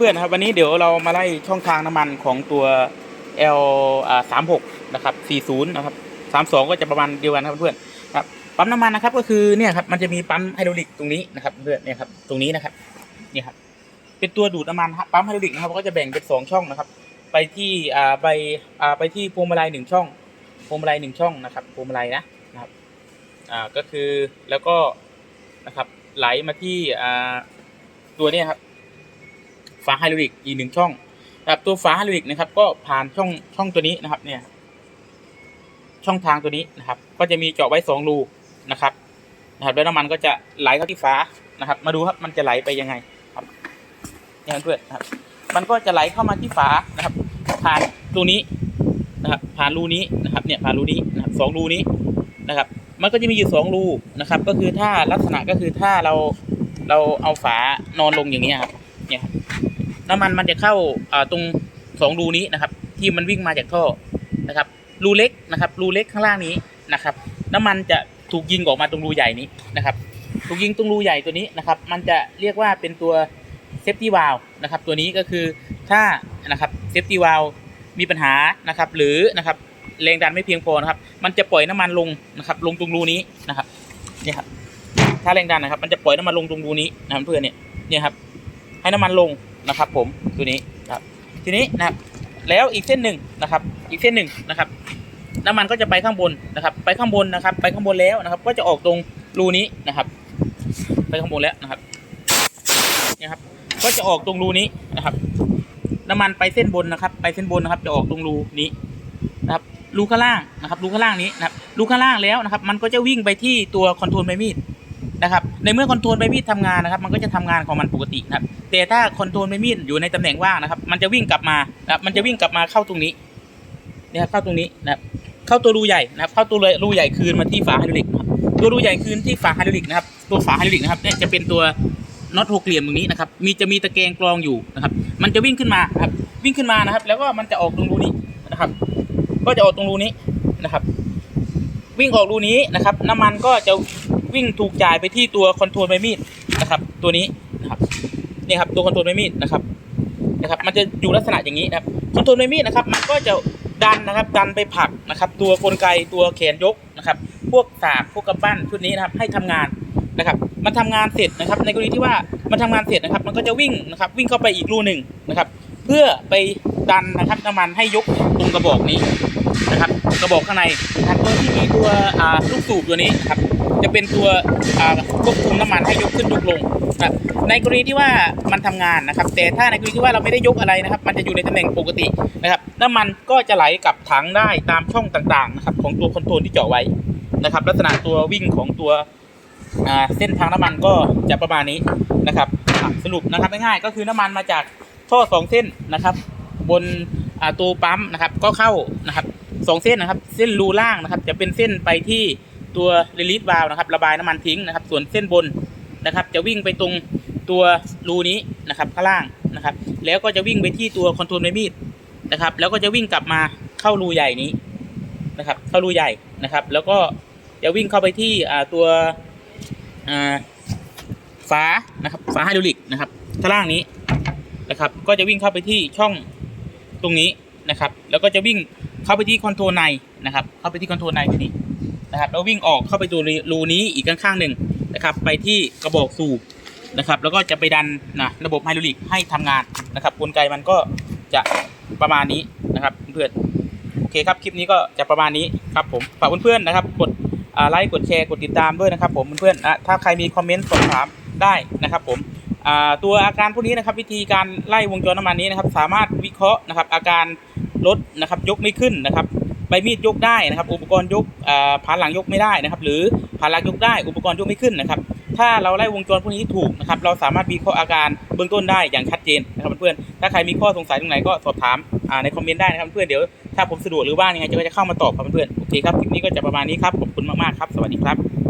เพื่อนนะครับวันนี้เดี๋ยวเรามาไล่ช่องทางน้ำมันของตัว L สามหกนะครับสี่ศูนย์นะครับสามสองก็จะประมาณเดียวกันครับเพื่อนครับปั๊มน้ำมันนะครับก็คือเนี่ยครับมันจะมีปั๊มไฮดรอลิกตรงนี้นะครับเพื่อนเนี่ยครับตรงนี้นะครับนี่ครับเป็นตัวดูดน้ำมันปั๊มไฮดรอลิกนะครับก็จะแบ่งเป็นสองช่องนะครับ ไปที่อ่าไปอ่าไปที่พวงมาลัยหนึ่งช่องพวงมาลัยหนึ่งช่องนะครับพวงมาลัยนะนะครับอ่าก็คือแล้วก็นะครับไหลมาที่อ่าตัวเนี้ครับ ฝาไฮดรอลิกอีกหนึ่งช่องนะครับตัวฝาไฮดรอลิกนะครับก็ผ่านช่องช่องตัวนี้นะครับเนี่ยช่องทางตัวนี้นะครับ ก็จะมีเจาะไว้สองรูนะครับนะครับแล้วน้ำมันก็จะไหลเข้าที่ฝานะครับ มาดูครับมันจะไหลไปยังไงครับเนี่ยเพื่อนครับ มันก็จะไหลเข้ามาที่ฝานะครับ ผ่านรูนี้นะครับ ผ่านรูนี้นะครับ เนี่ยผ่านรูนี้นะครับสองรูนี้นะครับ มันก็จะมีอยู่สองรูนะครับ ก็คือถ้าลักษณะก็คือถ้าเราเราเอาฝานอนลงอย่างนี้ครับเนี่ยครับ น้ำมันมันจะเข้าตรงสองรูนี้นะครับ ที่มันวิ่งมาจากท่อนะครับ รูเล็กนะครับ รูเล็กข้างล่างนี้นะครับ น้ำมันจะถูกยิงออกมาตรงรูใหญ่นี้นะครับ ถูกยิงตรงรูใหญ่ตัวนี้นะครับ มันจะเรียกว่าเป็นตัวเซฟตี้วาลนะครับ ตัวนี้ก็คือถ้านะครับเซฟตี้วาลมีปัญหานะครับ หรือนะครับแรงดันไม่เพียงพอนะครับ มันจะปล่อยน้ำมันลงนะครับ ลงตรงรูนี้นะครับเนี่ยครับถ้าแรงดันนะครับ มันจะปล่อยน้ำมันลงตรงรูนี้นะครับเพื่อนเนี่ยเนี่ยครับ ให้น้ำมันลง นะครับผมตัวนี้ครับทีนี้นะครับแล้วอีกเส้นหนึ่งนะครับ อีกเส้นหนึ่งนะครับน้ำมันก็จะไปข้างบนนะครับ ไปข้างบนนะครับ ไปข้างบนแล้วนะครับ ก็จะออกตรงรูนี้นะครับ ไปข้างบนแล้วนะครับเนี่ยครับ ก็จะออกตรงรูนี้นะครับ น้ำมันไปเส้นบนนะครับ ไปเส้นบนนะครับ จะออกตรงรูนี้นะครับรูข้างล่างนะครับรูข้างล่างนี้นะครับรูข้างล่างแล้วนะครับ มันก็จะวิ่งไปที่ตัวคอนโทรลใบมีดนะครับ ในเมื่อคอนโทรลใบมีดทำงานนะครับ มันก็จะทำงานของมันปกตินะครับ แต่ถ้าคอนโทรลใบมีดอยู่ในตำแหน่งว่างนะครับ มันจะวิ่งกลับมานะมันจะวิ่งกลับมาเข้าตรงนี้นี่ยครับเข้าตรงนี้นะครับเข้าตัวรูใหญ่นะครับ เข้าตัวรูใหญ่คืนมาที่ฝาไฮดรอลิกนะครับตัวรูใหญ่คืนที่ฝาไฮดรอลิกนะครับ ตัวฝาไฮดรอลิกนะครับเนี่ยจะเป็นตัวน็อตหกเหลี่ยมตรงนี้นะครับ มีจะมีตะแกรงกรองอยู่นะครับ มันจะวิ่งขึ้นมานะครับ วิ่งขึ้นมานะครับ แล้วก็มันจะออกตรงรูนี้นะครับ ก็จะออกตรงรูนี้นะครับ วิ่งออกรูนี้นะครับ น้ำมันก็จะวิ่งถูกจ่ายไปที่ตัวคอนโทรลใบมีดนะครับ ตัวนี้นะครับ นี่ครับตัวคอนโทรลใบมีดนะครับนะครับมันจะอยู่ลักษณะอย่างนี้นะครับคอนโทรลใบมีดนะครับ มันก็จะดันนะครับดันไปผลักนะครับ ตัวกลไกตัวแขนยกนะครับ พวกสากพวกกำปั้นชุดนี้นะครับให้ทำงานนะครับ มันทำงานเสร็จนะครับ ในกรณีที่ว่ามันทำงานเสร็จนะครับ มันก็จะวิ่งนะครับวิ่งเข้าไปอีกรูหนึ่งนะครับ เพื่อไปดันนะครับน้ำมันให้ยกตรงกระบอกนี้นะครับ กระบอกข้างในนะครับตัวที่มีตัวลูกสูบตัวนี้นะครับ จะเป็นตัวควบคุมน้ำมันให้ยกขึ้นยกลงนะครับในกรณีที่ว่ามันทำงานนะครับ แต่ถ้าในกรณีที่ว่าเราไม่ได้ยกอะไรนะครับ มันจะอยู่ในตำแหน่งปกตินะครับ น้ำมันก็จะไหลกลับถังได้ตามช่องต่างๆนะครับของตัวคอนโทรลที่เจาะไว้นะครับ ลักษณะตัววิ่งของตัวเส้นทางน้ำมันก็จะประมาณนี้นะครับสรุปนะครับง่ายๆก็คือน้ำมันมาจากท่อสองเส้นนะครับ บนตัวปั๊มนะครับก็เข้านะครับสองเส้นนะครับ เส้นรูล่างนะครับ จะเป็นเส้นไปที่ ตัวรีลิสวาลนะครับระบายน้ำมันทิ้งนะครับ ส่วนเส้นบนนะครับ จะวิ่งไปตรงตัวรูนี้นะครับข้างล่างนะครับ แล้วก็จะวิ่งไปที่ตัวคอนโทรลไมมีดนะครับ แล้วก็จะวิ่งกลับมาเข้ารูใหญ่นี้นะครับ เข้ารูใหญ่นะครับ แล้วก็จะวิ่งเข้าไปที่อ่าตัวอ่าฝานะครับฝาไฮดรอลิกนะครับข้างล่างนี้นะครับ ก็จะวิ่งเข้าไปที่ช่องตรงนี้นะครับ แล้วก็จะวิ่งเข้าไปที่คอนโทรลในนะครับ เข้าไปที่คอนโทรลในที่นี้ นะครับแล้ววิ่งออกเข้าไปตัวรูนี้อีกข้างๆหนึ่งนะครับ ไปที่กระบอกสูบนะครับ แล้วก็จะไปดันนะระบบไฮดรอลิกให้ทำงานนะครับกลไกมันก็จะประมาณนี้นะครับเพื่อนโอเคครับคลิปนี้ก็จะประมาณนี้ครับผมฝากเพื่อนๆนะครับกดไลค์กดแชร์กดติดตามด้วยนะครับ ผมเพื่อนๆอะถ้าใครมีคอมเมนต์สอบถามได้นะครับ ผมตัวอาการพวกนี้นะครับ วิธีการไล่วงจรน้ำมันนี้นะครับ สามารถวิเคราะห์นะครับ อาการรถนะครับยกไม่ขึ้นนะครับ ใบมีดยกได้นะครับ อุปกรณ์ยกผ่าผานหลังยกไม่ได้นะครับ หรือผานหลังยกได้ อุปกรณ์ยกไม่ขึ้นนะครับ ถ้าเราไล่วงจรพวกนี้ถูกนะครับ เราสามารถวิเคราะห์อาการเบื้องต้นได้อย่างชัดเจนนะครับเพื่อนๆถ้าใครมีข้อสงสัยตรงไหนก็สอบถามในคอมเมนต์ได้นะครับเพื่อนเดี๋ยวถ้าผมสะดวกหรือว่างยังไงจะก็จะเข้ามาตอบครับเพื่อนๆโอเคครับคลิปนี้ก็จะประมาณนี้ครับขอบคุณมากๆครับ สวัสดีครับ